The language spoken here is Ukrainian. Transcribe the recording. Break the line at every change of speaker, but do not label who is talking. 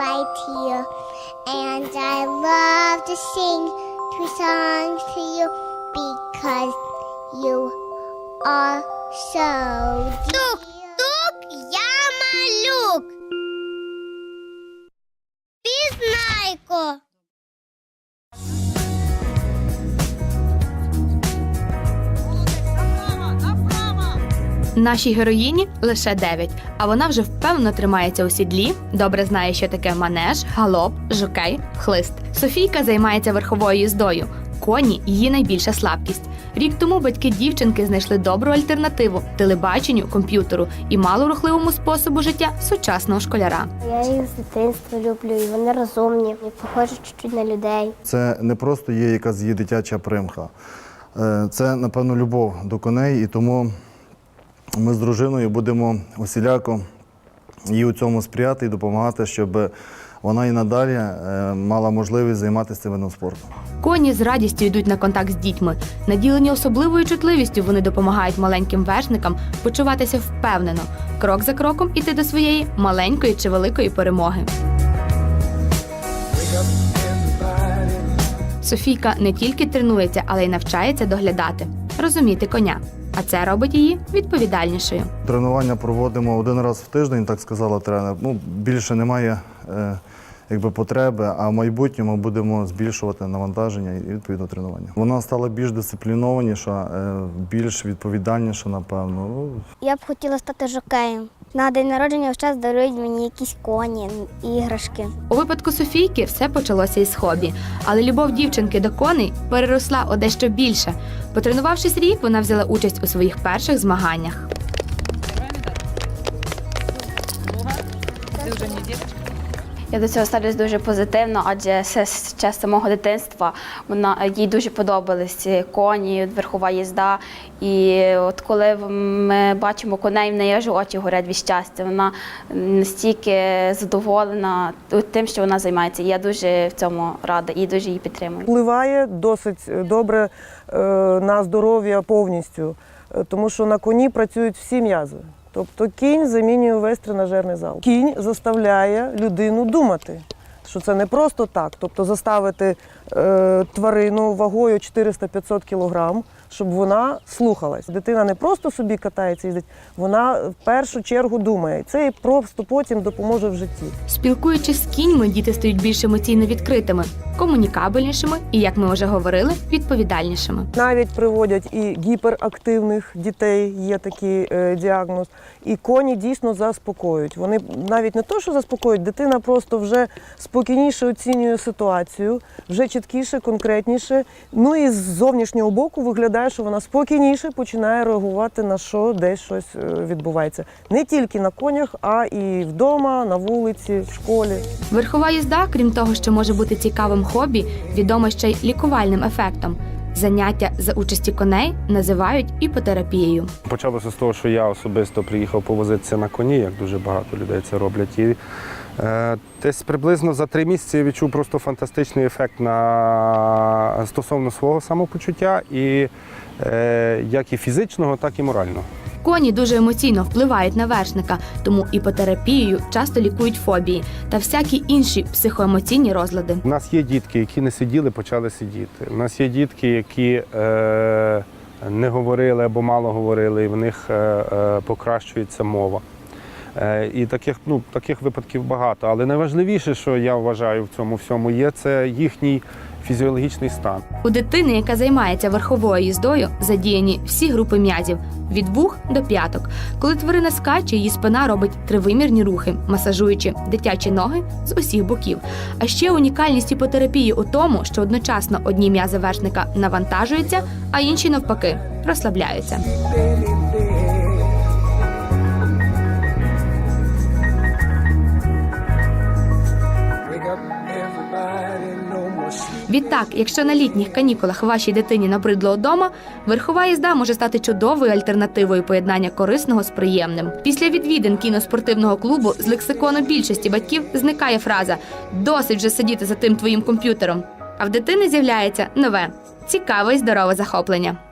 right here. And I love to sing two songs to you because you are so Тук, тук, я малюк. Пізнайко.
Нашій героїні лише 9, а вона вже впевнено тримається у сідлі, добре знає, що таке манеж, галоп, жокей, хлист. Софійка займається верховою їздою. Коні її найбільша слабкість. Рік тому батьки дівчинки знайшли добру альтернативу телебаченню, комп'ютеру і малорухливому способу життя сучасного школяра.
Я їх з дитинства люблю, і вони розумні, і похожі чуть-чуть на людей.
Це не просто є якась її дитяча примха. Е, Це, напевно, любов до коней, і тому ми з дружиною будемо усіляко їй у цьому сприяти і допомагати, щоб вона і надалі е, мала можливість займатися цим видом спорту.
Коні з радістю йдуть на контакт з дітьми. Наділені особливою чутливістю вони допомагають маленьким вершникам почуватися впевнено, крок за кроком іти до своєї маленької чи великої перемоги. Софійка не тільки тренується, але й навчається доглядати, розуміти коня. А це робить її відповідальнішою.
Тренування проводимо один раз в тиждень, так сказала тренер. Ну, більше немає е, якби, потреби, а в майбутньому будемо збільшувати навантаження і відповідно тренування. Вона стала більш дисциплінованіша, е, більш відповідальніша, напевно.
Я б хотіла стати жокеєм. На день народження в час дарують мені якісь коні, іграшки.
У випадку Софійки все почалося із хобі, але любов дівчинки до коней переросла у дещо більше. Потренувавшись рік, вона взяла участь у своїх перших змаганнях.
Я до цього ставлюсь дуже позитивно, адже ще з самого дитинства вона їй дуже подобались коні, верхова їзда. І от коли ми бачимо коней, в неї аж очі горять від щастя. Вона настільки задоволена тим, що вона займається. Я дуже в цьому рада і дуже її підтримую.
впливає досить добре е, на здоров'я повністю, е, тому що на коні працюють всі м'язи. Тобто кінь замінює весь тренажерний зал. Кінь заставляє людину думати, що це не просто так. Тобто заставити тварину вагою 400-500 кілограм, щоб вона слухалась. Дитина не просто собі катається, їздить, вона в першу чергу думає. Це їй просто потім допоможе в житті.
Спілкуючись з кіньми, діти стають більш емоційно відкритими, комунікабельнішими і, як ми вже говорили, відповідальнішими.
Навіть приводять і гіперактивних дітей, є такий е, діагноз. І коні дійсно заспокоюють. Вони навіть не то, що заспокоюють, дитина просто вже спокійніше оцінює ситуацію, вже чіткіше, конкретніше. Ну і з зовнішнього боку виглядає, що вона спокійніше починає реагувати на що десь щось е, відбувається. Не тільки на конях, а і вдома, на вулиці, в школі.
Верхова їзда, крім того, що може бути цікавим хобі, відома ще й лікувальним ефектом. Заняття за участі коней називають іпотерапією.
Почалося з того, що я особисто приїхав повозитися на коні, як дуже багато людей це роблять. І десь приблизно за три місяці я відчув просто фантастичний ефект на стосовно свого самопочуття, і е, як і фізичного, так і морального.
Коні дуже емоційно впливають на вершника, тому іпотерапією часто лікують фобії та всякі інші психоемоційні розлади.
У нас є дітки, які не сиділи, почали сидіти. У нас є дітки, які е, не говорили або мало говорили, і в них е, е, покращується мова. Е, і таких, ну, таких випадків багато. Але найважливіше, що я вважаю в цьому всьому, є це їхній фізіологічний стан.
У дитини, яка займається верховою їздою, задіяні всі групи м'язів від вух до п'яток. Коли тварина скаче, її спина робить тривимірні рухи, масажуючи дитячі ноги з усіх боків. А ще унікальність іпотерапії у тому, що одночасно одні м'язи вершника навантажуються, а інші навпаки розслабляються. Відтак, якщо на літніх канікулах вашій дитині набридло вдома, верхова їзда може стати чудовою альтернативою поєднання корисного з приємним. Після відвідин кіноспортивного клубу з лексикону більшості батьків зникає фраза Досить вже сидіти за тим твоїм комп'ютером. А в дитини з'являється нове цікаве і здорове захоплення.